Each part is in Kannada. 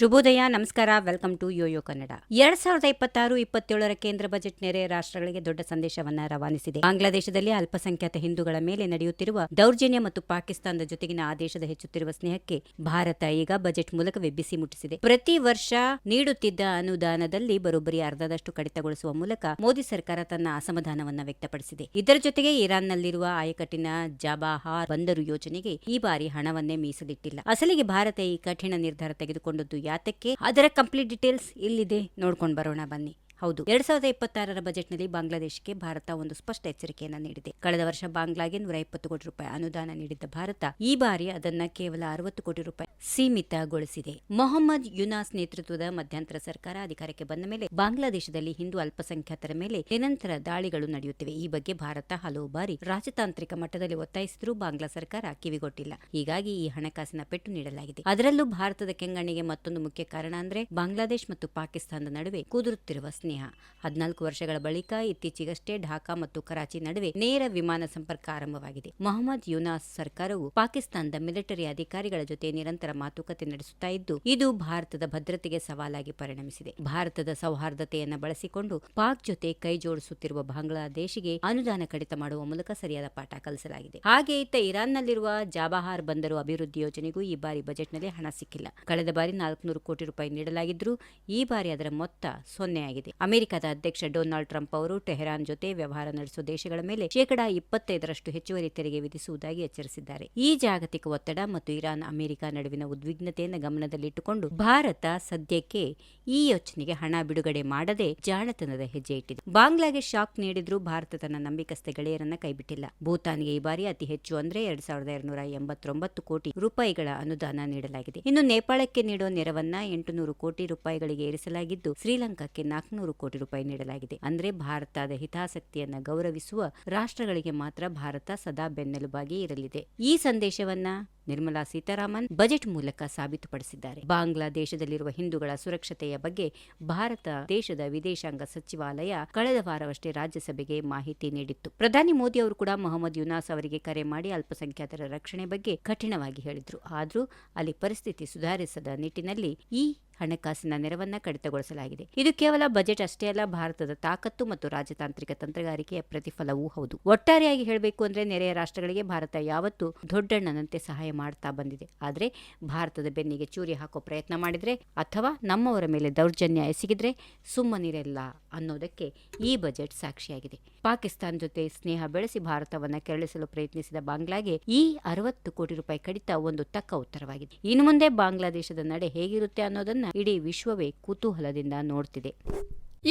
ಶುಭೋದಯ, ನಮಸ್ಕಾರ, ವೆಲ್ಕಮ್ ಟು ಯೋಯೋ ಕನ್ನಡ. ಎರಡ್ ಸಾವಿರದ ಇಪ್ಪತ್ತಾರು, ಇಪ್ಪತ್ತೇಳರ ಕೇಂದ್ರ ಬಜೆಟ್ ನೆರೆ ರಾಷ್ಟ್ರಗಳಿಗೆ ದೊಡ್ಡ ಸಂದೇಶವನ್ನ ರವಾನಿಸಿದೆ. ಬಾಂಗ್ಲಾದೇಶದಲ್ಲಿ ಅಲ್ಪಸಂಖ್ಯಾತ ಹಿಂದೂಗಳ ಮೇಲೆ ನಡೆಯುತ್ತಿರುವ ದೌರ್ಜನ್ಯ ಮತ್ತು ಪಾಕಿಸ್ತಾನದ ಜೊತೆಗಿನ ಆ ದೇಶದ ಹೆಚ್ಚುತ್ತಿರುವ ಸ್ನೇಹಕ್ಕೆ ಭಾರತ ಈಗ ಬಜೆಟ್ ಮೂಲಕ ಬಿಸಿ ಮುಟ್ಟಿಸಿದೆ. ಪ್ರತಿ ವರ್ಷ ನೀಡುತ್ತಿದ್ದ ಅನುದಾನದಲ್ಲಿ ಬರೋಬ್ಬರಿ ಅರ್ಧದಷ್ಟು ಕಡಿತಗೊಳಿಸುವ ಮೂಲಕ ಮೋದಿ ಸರ್ಕಾರ ತನ್ನ ಅಸಮಾಧಾನವನ್ನ ವ್ಯಕ್ತಪಡಿಸಿದೆ. ಇದರ ಜೊತೆಗೆ ಇರಾನ್ನಲ್ಲಿರುವ ಆಯಕಟ್ಟಿನ ಜಬಾಹಾರ್ ಬಂದರು ಯೋಜನೆಗೆ ಈ ಬಾರಿ ಹಣವನ್ನೇ ಮೀಸಲಿಟ್ಟಿಲ್ಲ. ಅಸಲಿಗೆ ಭಾರತ ಈ ಕಠಿಣ ನಿರ್ಧಾರ ತೆಗೆದುಕೊಂಡದ್ದು ಯಾತಕ್ಕೆ? ಅದರ ಕಂಪ್ಲೀಟ್ ಡೀಟೇಲ್ಸ್ ಇಲ್ಲಿದೆ. ನೋಡ್ಕೊಂಡು ಬರೋಣ ಬನ್ನಿ. ಹೌದು. ಎರಡ್ ಸಾವಿರದ ಇಪ್ಪತ್ತಾರರ ಬಜೆಟ್ನಲ್ಲಿ ಬಾಂಗ್ಲಾದೇಶಕ್ಕೆ ಭಾರತ ಒಂದು ಸ್ಪಷ್ಟ ಎಚ್ಚರಿಕೆಯನ್ನು ನೀಡಿದೆ. ಕಳೆದ ವರ್ಷ ಬಾಂಗ್ಲಾಗೆ ನೂರ ಇಪ್ಪತ್ತು ಕೋಟಿ ರೂಪಾಯಿ ಅನುದಾನ ನೀಡಿದ್ದ ಭಾರತ ಈ ಬಾರಿ ಅದನ್ನ ಕೇವಲ ಅರವತ್ತು ಕೋಟಿ ರೂಪಾಯಿ ಸೀಮಿತಗೊಳಿಸಿದೆ. ಮೊಹಮ್ಮದ್ ಯುನಾಸ್ ನೇತೃತ್ವದ ಮಧ್ಯಂತರ ಸರ್ಕಾರ ಅಧಿಕಾರಕ್ಕೆ ಬಂದ ಮೇಲೆ ಬಾಂಗ್ಲಾದೇಶದಲ್ಲಿ ಹಿಂದೂ ಅಲ್ಪಸಂಖ್ಯಾತರ ಮೇಲೆ ನಿರಂತರ ದಾಳಿಗಳು ನಡೆಯುತ್ತಿವೆ. ಈ ಬಗ್ಗೆ ಭಾರತ ಹಲವು ಬಾರಿ ರಾಜತಾಂತ್ರಿಕ ಮಟ್ಟದಲ್ಲಿ ಒತ್ತಾಯಿಸಿದ್ರೂ ಬಾಂಗ್ಲಾ ಸರ್ಕಾರ ಕಿವಿಗೊಟ್ಟಿಲ್ಲ. ಹೀಗಾಗಿ ಈ ಹಣಕಾಸಿನ ಪೆಟ್ಟು ನೀಡಲಾಗಿದೆ. ಅದರಲ್ಲೂ ಭಾರತದ ಕೆಂಗಣ್ಣಿಗೆ ಮತ್ತೊಂದು ಮುಖ್ಯ ಕಾರಣ ಅಂದ್ರೆ ಬಾಂಗ್ಲಾದೇಶ ಮತ್ತು ಪಾಕಿಸ್ತಾನದ ನಡುವೆ ಕುದುರುತ್ತಿರುವ ಸ್ನೇಹ. ಹದಿನಾಲ್ಕು ವರ್ಷಗಳ ಬಳಿಕ ಇತ್ತೀಚೆಗಷ್ಟೇ ಢಾಕಾ ಮತ್ತು ಕರಾಚಿ ನಡುವೆ ನೇರ ವಿಮಾನ ಸಂಪರ್ಕ ಆರಂಭವಾಗಿದೆ. ಮೊಹಮ್ಮದ್ ಯುನಾಸ್ ಸರ್ಕಾರವು ಪಾಕಿಸ್ತಾನದ ಮಿಲಿಟರಿ ಅಧಿಕಾರಿಗಳ ಜೊತೆ ನಿರಂತರ ಮಾತುಕತೆ ನಡೆಸುತ್ತಾ ಇದ್ದು, ಇದು ಭಾರತದ ಭದ್ರತೆಗೆ ಸವಾಲಾಗಿ ಪರಿಣಮಿಸಿದೆ. ಭಾರತದ ಸೌಹಾರ್ದತೆಯನ್ನು ಬಳಸಿಕೊಂಡು ಪಾಕ್ ಜೊತೆ ಕೈ ಜೋಡಿಸುತ್ತಿರುವ ಬಾಂಗ್ಲಾದೇಶಿಗೆ ಅನುದಾನ ಕಡಿತ ಮಾಡುವ ಮೂಲಕ ಸರಿಯಾದ ಪಾಠ ಕಲಿಸಲಾಗಿದೆ. ಹಾಗೆ ಇತ್ತ ಇರಾನ್ನಲ್ಲಿರುವ ಜಾಬಹಾರ್ ಬಂದರು ಅಭಿವೃದ್ಧಿ ಯೋಜನೆಗೂ ಈ ಬಾರಿ ಬಜೆಟ್ನಲ್ಲಿ ಹಣ ಸಿಕ್ಕಿಲ್ಲ. ಕಳೆದ ಬಾರಿ ನಾಲ್ಕುನೂರು ಕೋಟಿ ರೂಪಾಯಿ ನೀಡಲಾಗಿದ್ದರೂ ಈ ಬಾರಿ ಅದರ ಮೊತ್ತ ಸೊನ್ನೆಯಾಗಿದೆ. ಅಮೆರಿಕದ ಅಧ್ಯಕ್ಷ ಡೊನಾಲ್ಡ್ ಟ್ರಂಪ್ ಅವರು ಟೆಹರಾನ್ ಜೊತೆ ವ್ಯವಹಾರ ನಡೆಸುವ ದೇಶಗಳ ಮೇಲೆ ಶೇಕಡಾ ಇಪ್ಪತ್ತೈದರಷ್ಟು ಹೆಚ್ಚುವರಿ ತೆರಿಗೆ ವಿಧಿಸುವುದಾಗಿ ಎಚ್ಚರಿಸಿದ್ದಾರೆ. ಈ ಜಾಗತಿಕ ಒತ್ತಡ ಮತ್ತು ಇರಾನ್ ಅಮೆರಿಕ ನಡುವಿನ ಉದ್ವಿಗ್ನತೆಯನ್ನು ಗಮನದಲ್ಲಿಟ್ಟುಕೊಂಡು ಭಾರತ ಸದ್ಯಕ್ಕೆ ಈ ಯೋಚನೆಗೆ ಹಣ ಬಿಡುಗಡೆ ಮಾಡದೆ ಜಾಣತನದ ಹೆಜ್ಜೆ ಇಟ್ಟಿದೆ. ಬಾಂಗ್ಲಾಗೆ ಶಾಕ್ ನೀಡಿದ್ರೂ ಭಾರತ ತನ್ನ ನಂಬಿಕಸ್ಥ ಗೆಳೆಯರನ್ನ ಕೈಬಿಟ್ಟಿಲ್ಲ. ಭೂತಾನ್ಗೆ ಈ ಬಾರಿ ಅತಿ ಹೆಚ್ಚು ಅಂದ್ರೆ ಎರಡ್ ಸಾವಿರದ ಎರಡ್ನೂರ ಎಂಬತ್ತೊಂಬತ್ತು ಕೋಟಿ ರೂಪಾಯಿಗಳ ಅನುದಾನ ನೀಡಲಾಗಿದೆ. ಇನ್ನು ನೇಪಾಳಕ್ಕೆ ನೀಡುವ ನೆರವನ್ನ ಎಂಟುನೂರು ಕೋಟಿ ರೂಪಾಯಿಗಳಿಗೆ ಏರಿಸಲಾಗಿದ್ದು ಶ್ರೀಲಂಕಾಕ್ಕೆ ನಾಲ್ಕುನೂರು ಕೋಟಿ ರೂಪಾಯಿ ನೀಡಲಾಗಿದೆ. ಅಂದರೆ ಭಾರತದ ಹಿತಾಸಕ್ತಿಯನ್ನ ಗೌರವಿಸುವ ರಾಷ್ಟ್ರಗಳಿಗೆ ಮಾತ್ರ ಭಾರತ ಸದಾ ಬೆನ್ನೆಲುಬಾಗಿ ಇರಲಿದೆ. ಈ ಸಂದೇಶವನ್ನ ನಿರ್ಮಲಾ ಸೀತಾರಾಮನ್ ಬಜೆಟ್ ಮೂಲಕ ಸಾಬೀತುಪಡಿಸಿದ್ದಾರೆ. ಬಾಂಗ್ಲಾದೇಶದಲ್ಲಿರುವ ಹಿಂದೂಗಳ ಸುರಕ್ಷತೆಯ ಬಗ್ಗೆ ಭಾರತ ದೇಶದ ವಿದೇಶಾಂಗ ಸಚಿವಾಲಯ ಕಳೆದ ವಾರವಷ್ಟೇ ರಾಜ್ಯಸಭೆಗೆ ಮಾಹಿತಿ ನೀಡಿತ್ತು. ಪ್ರಧಾನಿ ಮೋದಿ ಅವರು ಕೂಡ ಮೊಹಮ್ಮದ್ ಯುನಾಸ್ ಅವರಿಗೆ ಕರೆ ಮಾಡಿ ಅಲ್ಪಸಂಖ್ಯಾತರ ರಕ್ಷಣೆ ಬಗ್ಗೆ ಕಠಿಣವಾಗಿ ಹೇಳಿದ್ರು. ಆದರೂ ಅಲ್ಲಿ ಪರಿಸ್ಥಿತಿ ಸುಧಾರಿಸದ ನಿಟ್ಟಿನಲ್ಲಿ ಈ ಹಣಕಾಸಿನ ನೆರವನ್ನ ಕಡಿತಗೊಳಿಸಲಾಗಿದೆ. ಇದು ಕೇವಲ ಬಜೆಟ್ ಅಷ್ಟೇ ಅಲ್ಲ, ಭಾರತದ ತಾಕತ್ತು ಮತ್ತು ರಾಜತಾಂತ್ರಿಕ ತಂತ್ರಗಾರಿಕೆಯ ಪ್ರತಿಫಲವೂ ಹೌದು. ಒಟ್ಟಾರೆಯಾಗಿ ಹೇಳಬೇಕು ಅಂದ್ರೆ ನೆರೆಯ ರಾಷ್ಟ್ರಗಳಿಗೆ ಭಾರತ ಯಾವತ್ತೂ ದೊಡ್ಡಣ್ಣನಂತೆ ಸಹಾಯ ಮಾಡ್ತಾ ಬಂದಿದೆ. ಆದರೆ ಭಾರತದ ಬೆನ್ನಿಗೆ ಚೂರಿ ಹಾಕೋ ಪ್ರಯತ್ನ ಮಾಡಿದ್ರೆ ಅಥವಾ ನಮ್ಮವರ ಮೇಲೆ ದೌರ್ಜನ್ಯ ಎಸಗಿದ್ರೆ ಸುಮ್ಮನಿರಲ್ಲ ಅನ್ನೋದಕ್ಕೆ ಈ ಬಜೆಟ್ ಸಾಕ್ಷಿಯಾಗಿದೆ. ಪಾಕಿಸ್ತಾನ ಜೊತೆ ಸ್ನೇಹ ಬೆಳೆಸಿ ಭಾರತವನ್ನ ಕೆರಳಿಸಲು ಪ್ರಯತ್ನಿಸಿದ ಬಾಂಗ್ಲಾಗೆ ಈ ಅರವತ್ತು ಕೋಟಿ ರೂಪಾಯಿ ಕಡಿತ ಒಂದು ತಕ್ಕ ಉತ್ತರವಾಗಿದೆ. ಇನ್ನು ಮುಂದೆ ಬಾಂಗ್ಲಾದೇಶದ ನಡೆ ಹೇಗಿರುತ್ತೆ ಅನ್ನೋದನ್ನ ಇಡೀ ವಿಶ್ವವೇ ಕುತೂಹಲದಿಂದ ನೋಡ್ತಿದೆ.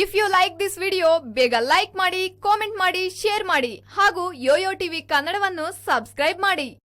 If you like this video ಬೇಗ ಲೈಕ್ ಮಾಡಿ ಕಾಮೆಂಟ್ ಮಾಡಿ ಶೇರ್ ಮಾಡಿ ಹಾಗೂ ಯೋಯೋ ಟಿವಿ ಕನ್ನಡವನ್ನು ಸಬ್ಸ್ಕ್ರೈಬ್ ಮಾಡಿ.